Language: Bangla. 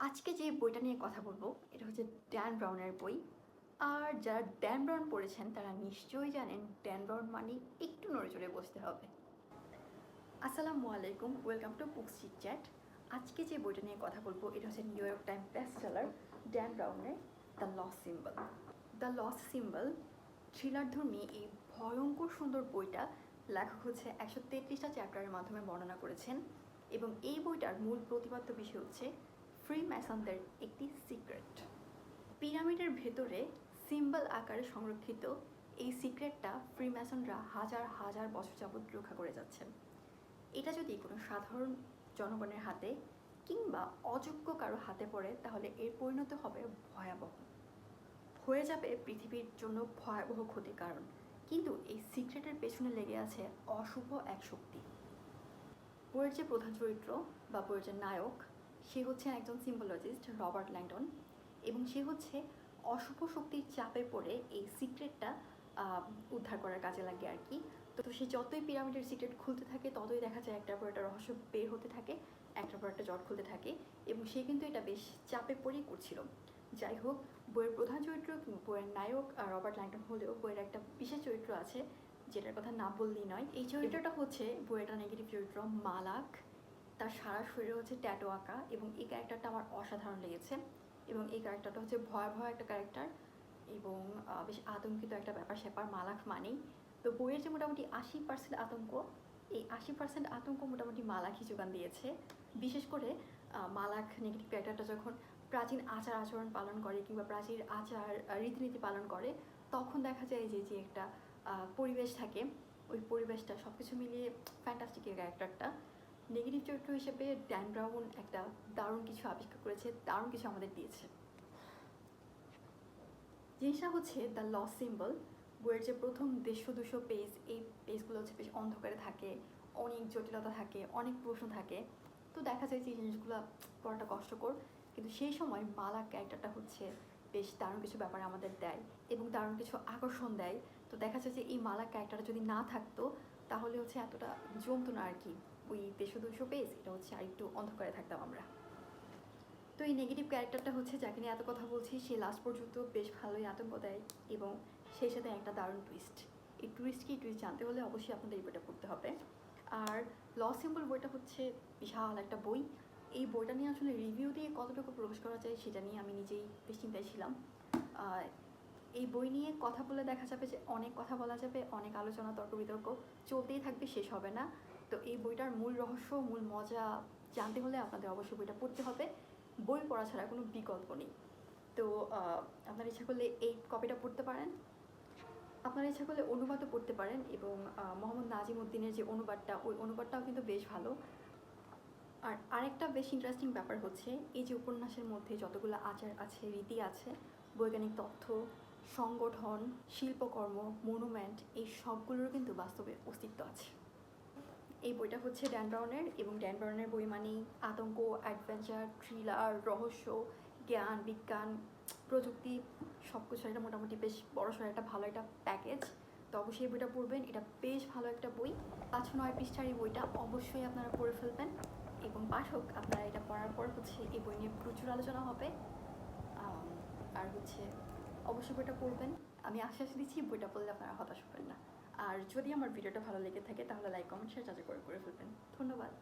আজকে যে বইটা নিয়ে কথা বলব, এটা হচ্ছে ড্যান ব্রাউনের বই। আর যারা ড্যান ব্রাউন পড়েছেন, তারা নিশ্চয়ই জানেন ড্যান ব্রাউন মানে একটু নড়ে চড়ে বসতে হবে। আসসালামু আলাইকুম ওয়েলকাম টু বুকস চ্যাট আজকে যে বইটা নিয়ে কথা বলব, এটা হচ্ছে New York time best seller Dan ব্রাউনের the lost symbol the lost symbol thriller ধর্মী এই ভয়ঙ্কর সুন্দর বইটা লেখক হচ্ছে একশো তেত্রিশটা চ্যাপ্টারের মাধ্যমে বর্ণনা করেছেন। এবং এই বইটার মূল প্রতিপাদ্য বিষয় হচ্ছে ফ্রি ম্যাসনদের একটি সিক্রেট পিরামিডের ভেতরে সিম্বল আকারে সংরক্ষিত এই সিক্রেটটা ফ্রি ম্যাসনরা হাজার হাজার বছর যাবৎ রক্ষা করে যাচ্ছেন। এটা যদি কোনো সাধারণ জনগণের হাতে কিংবা অযোগ্য কারও হাতে পড়ে, তাহলে এর পরিণত হবে ভয়াবহ। হয়ে যাবে পৃথিবীর জন্য ভয়াবহ ক্ষতির কারণ। কিন্তু এই সিক্রেটের পেছনে লেগে আছে অশুভ এক শক্তি। বইয়ের যে প্রধান চরিত্র বা বইয়ের যে নায়ক সে হচ্ছে একজন সিম্বোলজিস্ট, রবার্ট ল্যাংডন, এবং সে হচ্ছে অশুভ শক্তির চাপে পড়ে এই সিক্রেটটা উদ্ধার করার কাজে লাগে আর কি। তো সে যতই পিরামিডের সিক্রেট খুলতে থাকে, ততই দেখা যায় একটার পর একটা রহস্য বের হতে থাকে একটার পর একটা জট খুলতে থাকে, এবং সে কিন্তু এটা বেশ চাপে পড়েই করছিল। যাই হোক, বইয়ের প্রধান চরিত্র বইয়ের নায়ক রবার্ট ল্যাংটন হলেও বইয়ের একটা বিশেষ চরিত্র আছে, যেটার কথা না বললেই নয়। এই চরিত্রটা হচ্ছে বইয়ের একটা নেগেটিভ চরিত্র মালাক। তার সারা শরীরে হচ্ছে ট্যাটো আঁকা এবং এই ক্যারেক্টারটা আমার অসাধারণ লেগেছে এবং এই ক্যারেক্টারটা হচ্ছে ভয়াবহ একটা ক্যারেক্টার এবং বেশ আতঙ্কিত একটা ব্যাপার স্যাপার মালাক মানেই। তো বইয়ের যে মোটামুটি আশি পার্সেন্ট আতঙ্ক, এই আশি পার্সেন্ট আতঙ্ক মোটামুটি মালাকই যোগান দিয়েছে। বিশেষ করে মালাক নেগেটিভ ক্যারেক্টারটা যখন প্রাচীন আচার আচরণ পালন করে কিংবা প্রাচীন আচার রীতিনীতি পালন করে, তখন দেখা যায় যে যে একটা পরিবেশ থাকে। ওই পরিবেশটা সব কিছু মিলিয়ে ফ্যান্টাস্টিক ক্যারেক্টারটা নেগেটিভ চরিত্র হিসেবে ড্যান ব্রাউন একটা দারুণ কিছু আবিষ্কার করেছে, দারুণ কিছু আমাদের দিয়েছে। জিনিসটা হচ্ছে দ্য লস সিম্বল বইয়ের যে প্রথম দেড়শো, দুশো পেজ এই পেজগুলো হচ্ছে বেশ অন্ধকারে থাকে, অনেক জটিলতা থাকে, অনেক প্রশ্ন থাকে। তো দেখা যায় যে এই জিনিসগুলো পড়াটা কষ্টকর, কিন্তু সেই সময় মালা ক্যারেক্টারটা হচ্ছে বেশ দারুণ কিছু ব্যাপারে আমাদের দেয় এবং দারুণ কিছু আকর্ষণ দেয়। তো দেখা যায় যে এই মালা ক্যারেক্টারটা যদি না থাকতো, তাহলে হচ্ছে এতটা জমতো না আর কি। ওই দেড়শো দুশো পেজ, এটা হচ্ছে আর একটু অন্ধকারে থাকতাম আমরা। তো এই নেগেটিভ ক্যারেক্টারটা হচ্ছে যাকে নিয়ে এত কথা বলছি, সে লাস্ট পর্যন্ত বেশ ভালোই আতঙ্ক দেয় এবং সেই সাথে একটা দারুণ টুইস্ট এই টুইস্ট কি টুইস্ট জানতে হলে অবশ্যই আপনাদের এই বইটা পড়তে হবে। আর ল সিম্বল বইটা হচ্ছে বিশাল একটা বই। এই বইটা নিয়ে আসলে রিভিউ দিয়ে কতটুকু প্রবেশ করা যায় সেটা নিয়ে আমি নিজেই বেশ চিন্তায় ছিলাম। এই বই নিয়ে কথা বলে দেখা যাবে যে অনেক কথা বলা যাবে, অনেক আলোচনা তর্ক বিতর্ক চলতেই থাকবে, শেষ হবে না। তো এই বইটার মূল রহস্য, মূল মজা জানতে হলে আপনাদের অবশ্যই বইটা পড়তে হবে। বই পড়া ছাড়া কোনো বিকল্প নেই। তো আপনার ইচ্ছা করলে এই কপিটা পড়তে পারেন। আপনার ইচ্ছা করলে অনুবাদও পড়তে পারেন এবং মোহাম্মদ নাজিম উদ্দিনের যে অনুবাদটা, ওই অনুবাদটাও কিন্তু বেশ ভালো। আর আরেকটা বেশ ইন্টারেস্টিং ব্যাপার হচ্ছে, এই যে উপন্যাসের মধ্যে যতগুলো আচার আছে, রীতি আছে, বৈজ্ঞানিক তথ্য, সংগঠন, শিল্পকর্ম, মনুমেন্ট, এই সবগুলোর কিন্তু বাস্তবে অস্তিত্ব আছে। এই বইটা হচ্ছে ড্যান ব্রাউনের এবং ড্যান ব্রাউনের বই মানেই আতঙ্ক অ্যাডভেঞ্চার থ্রিলার রহস্য, জ্ঞান, বিজ্ঞান, প্রযুক্তি সব কিছু একটা মোটামুটি বেশ বড়সড় একটা ভালো একটা প্যাকেজ তো অবশ্যই এই বইটা পড়বেন। এটা বেশ ভালো একটা বই। পাঁচ নয় পৃষ্ঠার এই বইটা অবশ্যই আপনারা পড়ে ফেলবেন এবং পাঠক, আপনারা এটা পড়ার পর হচ্ছে এই বই নিয়ে প্রচুর আলোচনা হবে। আর হচ্ছে অবশ্যই বইটা পড়বেন। আমি আশ্বাস দিচ্ছি, বইটা পড়লে আপনারা হতাশ হবেন না। আর যদি আমার ভিডিওটা ভালো লেগে থাকে তাহলে লাইক কমেন্ট শেয়ার চাচা করে করে ফেলবেন। ধন্যবাদ।